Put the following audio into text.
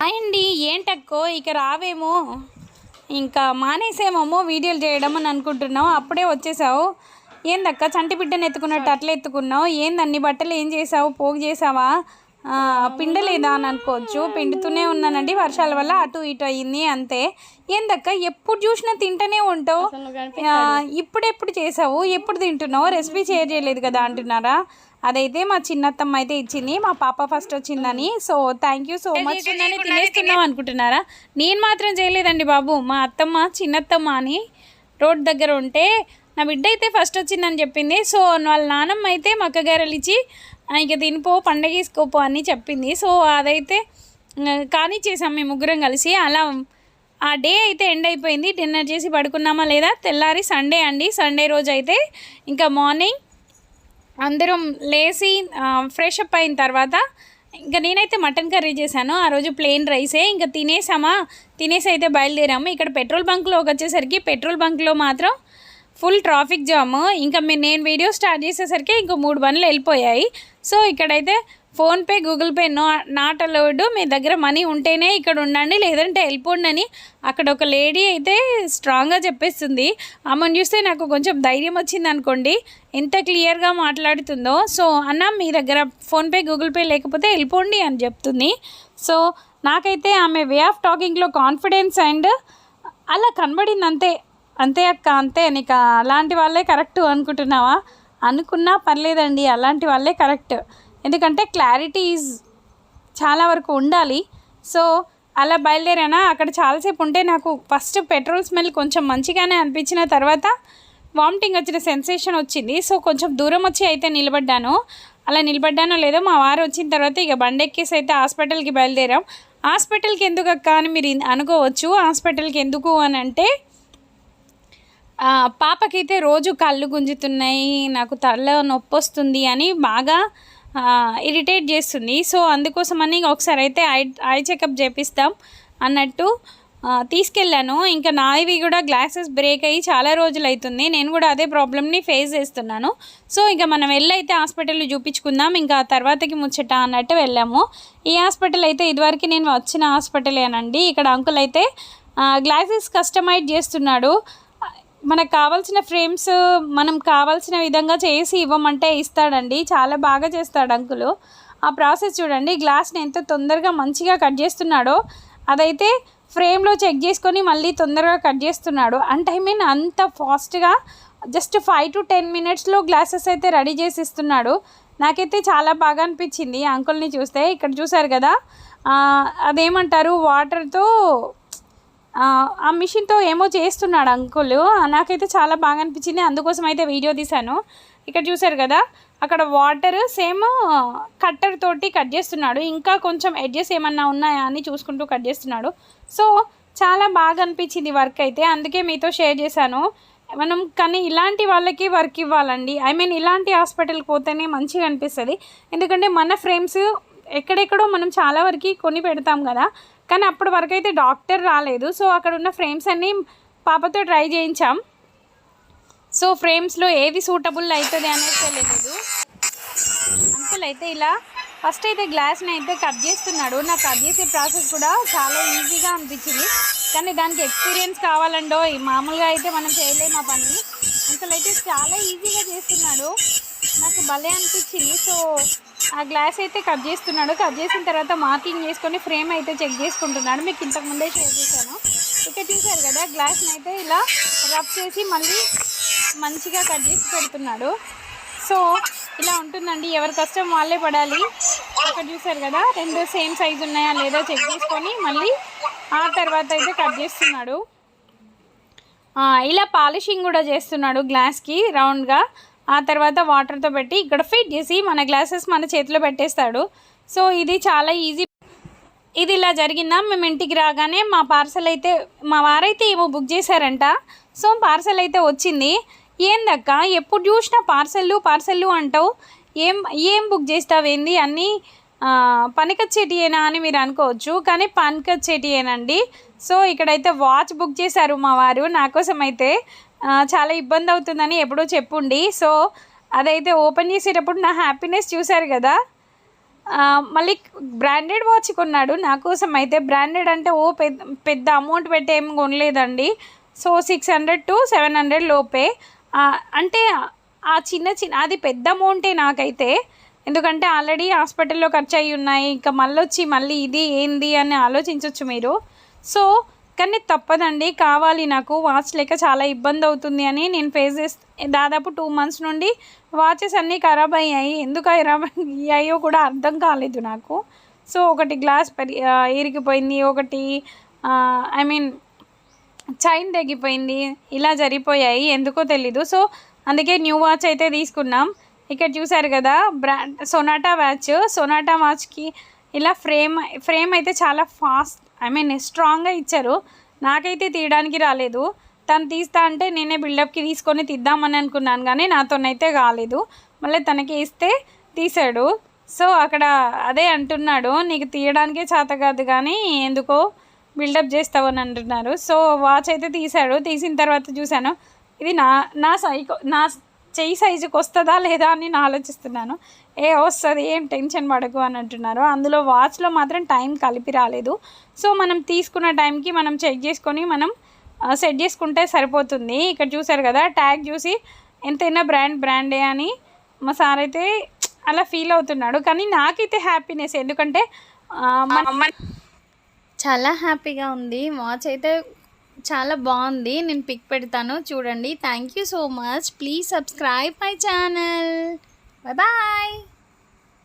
అండి ఏంటక్కో ఇక రావేమో. ఇంకా మానేసేమో వీడియోలు చేయడం అని అనుకుంటున్నావు అప్పుడే వచ్చేసావు. ఏందక్క చంటి బిడ్డను ఎత్తుకున్నట్టు అట్లా ఎత్తుకున్నావు? ఏంది అన్ని బట్టలు ఏం చేసావు? పోగు చేసావా? పిండలేదా అని అనుకోవచ్చు. పిండుతూనే ఉన్నానండి వర్షాల వల్ల అటు ఇటు అయ్యింది అంతే. ఏందక్క ఎప్పుడు చూసినా తింటూనే ఉంటావు. ఇప్పుడెప్పుడు చేసావు? ఎప్పుడు తింటున్నావు? రెసిపీ షేర్ చేయలేదు కదా అంటున్నారా? అదైతే మా చిన్నత్తమ్మ అయితే ఇచ్చింది మా పాప ఫస్ట్ వచ్చిందని. So thank you so much అని తినేస్తున్నాం అనుకుంటున్నారా? నేను మాత్రం చేయలేదండి బాబు. మా అత్తమ్మ చిన్నత్తమ్మ అని రోడ్ దగ్గర ఉంటే నా బిడ్డ అయితే ఫస్ట్ వచ్చిందని చెప్పింది. సో వాళ్ళ నానమ్మ అయితే మక్కగారెలు ఇచ్చి "ఆ, ఇక తినిపో పండగ తీసుకోపో అని చెప్పింది. సో అదైతే కానీ చేసాం మేము ముగ్గురం కలిసి. అలా ఆ డే అయితే ఎండ్ అయిపోయింది. డిన్నర్ చేసి పడుకున్నామా లేదా? తెల్లారి సండే అండి. సండే రోజు అయితే ఇంకా మార్నింగ్ అందరం లేచి ఫ్రెష్ అప్ అయిన తర్వాత ఇంకా నేనైతే మటన్ కర్రీ చేశాను. ఆ రోజు ప్లెయిన్ రైసే ఇంకా తినేసామా? తినేసి అయితే బయలుదేరాము. ఇక్కడ పెట్రోల్ బంక్లోకి వచ్చేసరికి పెట్రోల్ బంక్లో మాత్రం ఫుల్ ట్రాఫిక్ జామ్ ఇంకా మీ నేను వీడియో స్టార్ట్ చేసేసరికి ఇంకో మూడు బండ్లు వెళ్ళిపోయాయి. సో ఇక్కడైతే PhonePe Google pay no not allowed. మీ దగ్గర మనీ ఉంటేనే ఇక్కడ ఉండండి లేదంటే వెళ్ళిపోండి అని అక్కడ ఒక లేడీ అయితే స్ట్రాంగ్గా చెప్పేస్తుంది. ఆమెను చూస్తే నాకు కొంచెం ధైర్యం వచ్చింది అనుకోండి ఎంత క్లియర్గా మాట్లాడుతుందో. సో అన్న మీ దగ్గర ఫోన్పే గూగుల్ పే లేకపోతే వెళ్ళిపోండి అని చెప్తుంది. సో నాకైతే ఆమె వే ఆఫ్ టాకింగ్లో కాన్ఫిడెన్స్ అండ్ అలా కనబడింది అంతే. అంతే అక్క అంతే. నీకు అలాంటి వాళ్ళే కరెక్ట్ అనుకుంటున్నావా? అనుకున్నా పర్లేదండి అలాంటి వాళ్ళే కరెక్ట్. ఎందుకంటే క్లారిటీ ఈజ్ చాలా వరకు ఉండాలి. సో అలా బయలుదేరానా? అక్కడ చాలాసేపు ఉంటే నాకు ఫస్ట్ పెట్రోల్ స్మెల్ కొంచెం మంచిగానే అనిపించిన తర్వాత వామిటింగ్ వచ్చిన సెన్సేషన్ వచ్చింది. సో కొంచెం దూరం వచ్చి అయితే నిలబడ్డాను. అలా నిలబడ్డానో లేదో మా వారు వచ్చిన తర్వాత ఇక బండెక్కేసి అయితే హాస్పిటల్కి బయలుదేరాం. హాస్పిటల్కి ఎందుకు అక్క అని మీరు అనుకోవచ్చు. హాస్పిటల్కి ఎందుకు అని అంటే పాపకైతే రోజు కళ్ళు గుంజుతున్నాయి నాకు తల నొప్పి వస్తుంది అని బాగా ఇరిటేట్ చేస్తుంది. సో అందుకోసమని ఒకసారి అయితే ఐ ఐ చెకప్ చేపిస్తాం అన్నట్టు. తీసుకెళ్ళాను. ఇంకా నావి కూడా గ్లాసెస్ బ్రేక్ అయ్యి చాలా రోజులు అవుతుంది నేను కూడా అదే ప్రాబ్లమ్ని ఫేస్ చేస్తున్నాను. సో ఇంకా మనం వెళ్ళైతే హాస్పిటల్లో చూపించుకుందాం. ఇంకా తర్వాతకి ముచ్చట అన్నట్టు వెళ్ళాము. ఈ హాస్పిటల్ అయితే ఇదివరకు నేను వచ్చిన హాస్పిటలేనండి ఇక్కడ అంకుల్ అయితే గ్లాసెస్ కస్టమైజ్ చేస్తున్నాడు. మనకు కావాల్సిన ఫ్రేమ్స్ మనం కావాల్సిన విధంగా చేసి ఇవ్వమంటే ఇస్తాడండి. చాలా బాగా చేస్తాడు అంకులు. ఆ ప్రాసెస్ చూడండి. గ్లాస్ని ఎంత తొందరగా మంచిగా కట్ చేస్తున్నాడో అదైతే ఫ్రేమ్లో చెక్ చేసుకొని మళ్ళీ తొందరగా కట్ చేస్తున్నాడు. అంటే ఐ మీన్ అంత ఫాస్ట్గా జస్ట్ ఫైవ్ టు టెన్ మినిట్స్లో గ్లాసెస్ అయితే రెడీ చేసి ఇస్తున్నాడు. నాకైతే చాలా బాగా అనిపించింది అంకుల్ని చూస్తే. ఇక్కడ చూసారు కదా? అదేమంటారు? వాటర్తో ఆ, మిషన్తో ఏమో చేస్తున్నాడు అంకుల్. నాకైతే చాలా బాగా అనిపించింది. అందుకోసం అయితే వీడియో తీశాను. ఇక్కడ చూసారు కదా అక్కడ వాటర్ సేమ్ కట్టర్ తోటి కట్ చేస్తున్నాడు. ఇంకా కొంచెం ఎడ్జెస్ ఏమన్నా ఉన్నాయా అని చూసుకుంటూ కట్ చేస్తున్నాడు. సో చాలా బాగా అనిపించింది వర్క్ అయితే. అందుకే మీతో షేర్ చేశాను. మనం కానీ ఇలాంటి వాళ్ళకి వర్క్ ఇవ్వాలండి. ఐ మీన్ ఇలాంటి హాస్పిటల్కి పోతేనే మంచిగా అనిపిస్తుంది. ఎందుకంటే మన ఫ్రేమ్స్ ఎక్కడెక్కడో మనం చాలా వరకు కొని పెడతాం కదా. కానీ అప్పటి వరకు అయితే డాక్టర్ రాలేదు. సో అక్కడ ఉన్న ఫ్రేమ్స్ అన్నీ పాపతో ట్రై చేయించాం. సో ఫ్రేమ్స్లో ఏది సూటబుల్ అవుతుంది అనేది తెలియదు అంకుల్ అయితే ఇలా ఫస్ట్ అయితే గ్లాస్ని అయితే కట్ చేస్తున్నాడు. నాకు కట్ చేసే ప్రాసెస్ కూడా చాలా ఈజీగా అనిపించింది. కానీ దానికి ఎక్స్పీరియన్స్ కావాలండో మామూలుగా అయితే మనం చేయలేము ఆ పని. అంకుల్ అయితే చాలా ఈజీగా చేస్తున్నాడు. నాకు భలే అనిపించింది. సో ఆ గ్లాస్ అయితే కట్ చేస్తున్నాడు. కట్ చేసిన తర్వాత మార్కింగ్ చేసుకొని ఫ్రేమ్ అయితే చెక్ చేసుకుంటున్నాడు. మీకు ఇంతకుముందే షేర్ చేశాను. ఇక్కడ చూసారు కదా గ్లాస్ని అయితే ఇలా రబ్ చేసి మళ్ళీ మంచిగా కట్ చేసి పెడుతున్నాడు. సో ఇలా ఉంటుందండి. ఎవరి కష్టం వాళ్ళే పడాలి. ఇక్కడ చూసారు కదా రెండు సేమ్ సైజు ఉన్నాయా లేదా చెక్ చేసుకొని మళ్ళీ ఆ తర్వాత అయితే కట్ చేస్తున్నాడు. ఇలా పాలిషింగ్ కూడా చేస్తున్నాడు గ్లాస్కి రౌండ్గా. ఆ తర్వాత వాటర్తో పెట్టి ఇక్కడ ఫిట్ చేసి మన గ్లాసెస్ మన చేతిలో పెట్టేస్తాడు. సో ఇది చాలా ఈజీ ఇది ఇలా జరిగిందా? మేము ఇంటికి రాగానే మా పార్సల్ అయితే మా వారైతే ఏమో బుక్ చేశారంట. సో పార్సల్ అయితే వచ్చింది. ఏందక్క? ఎప్పుడు చూసినా పార్సల్లు పార్సల్లు అంటావు. ఏం ఏం బుక్ చేస్తావేంది అన్నీ ఆ, పనికొచ్చేటియేనా అని మీరు అనుకోవచ్చు. కానీ పనికొచ్చేటియేనండి సో ఇక్కడైతే వాచ్ బుక్ చేశారు మా వారు. నా కోసం అయితే చాలా ఇబ్బంది అవుతుందని ఎప్పుడో చెప్పుండి. సో అదైతే ఓపెన్ చేసేటప్పుడు నా హ్యాపీనెస్ చూశారు కదా. మళ్ళీ బ్రాండెడ్ వాచ్ కొన్నాడు. నా కోసం అయితే బ్రాండెడ్ అంటే ఓ పెద్ద పెద్ద అమౌంట్ పెట్టి ఏం కొనలేదండి. So six hundred to seven hundred లోపే. అంటే ఆ చిన్న చిన్న అది పెద్ద అమౌంటే నాకైతే. ఎందుకంటే ఆల్రెడీ హాస్పిటల్లో ఖర్చు అయ్యి ఉన్నాయి ఇంకా మళ్ళీ వచ్చి మళ్ళీ ఇది ఏంది అని ఆలోచించవచ్చు మీరు. సో కానీ తప్పదండి. కావాలి నాకు. వాచ్ లేక చాలా ఇబ్బంది అవుతుంది అని నేను ఫేస్ చేస్తే దాదాపు టూ మంత్స్ నుండి వాచెస్ అన్నీ ఖరాబ్ అయ్యాయి. ఎందుకు ఖరాబ్ అయ్యాయో కూడా అర్థం కాలేదు నాకు. సో ఒకటి గ్లాస్ పరి ఇరిగిపోయింది. ఒకటి ఐ మీన్ చైన్ తెగిపోయింది. ఇలా జరిగిపోయాయి ఎందుకో తెలీదు. సో అందుకే న్యూ వాచ్ అయితే తీసుకున్నాం. ఇక్కడ చూసారు కదా బ్రాండ్ సొనాటా వాచ్. సొనాటా వాచ్కి ఇలా ఫ్రేమ్ ఫ్రేమ్ అయితే చాలా ఫాస్ట్ ఐ మీన్ స్ట్రాంగ్గా ఇచ్చారు. నాకైతే తీయడానికి రాలేదు. తను తీస్తా అంటే నేనే బిల్డప్కి తీసుకొని తీద్దామని అనుకున్నాను కానీ నాతోనైతే కాలేదు. మళ్ళీ తనకి ఇస్తే తీసాడు. సో అక్కడ అదే అంటున్నాడు నీకు తీయడానికే చేత కాదు కానీ ఎందుకో బిల్డప్ చేస్తావని అంటున్నారు. సో వాచ్ అయితే తీశాడు. తీసిన తర్వాత చూశాను. ఇది నా నా సైకో నా చెయ్యి సైజుకి వస్తుందా లేదా అని నేను ఆలోచిస్తున్నాను. ఏ వస్తుంది ఏం టెన్షన్ పడకు అని అంటున్నారు. అందులో వాచ్లో మాత్రం టైం కలిపి రాలేదు. సో మనం తీసుకున్న టైంకి మనం చెక్ చేసుకొని మనం సెట్ చేసుకుంటే సరిపోతుంది. ఇక్కడ చూసారు కదా ట్యాగ్ చూసి ఎంతైనా బ్రాండ్ బ్రాండే అని మా సార్ అయితే అలా ఫీల్ అవుతున్నాడు. కానీ నాకైతే హ్యాపీనెస్. ఎందుకంటే చాలా హ్యాపీగా ఉంది. వాచ్ అయితే చాలా బాగుంది. నేను పిక్ పెడతాను. చూడండి. Thank you so much please subscribe my channel bye bye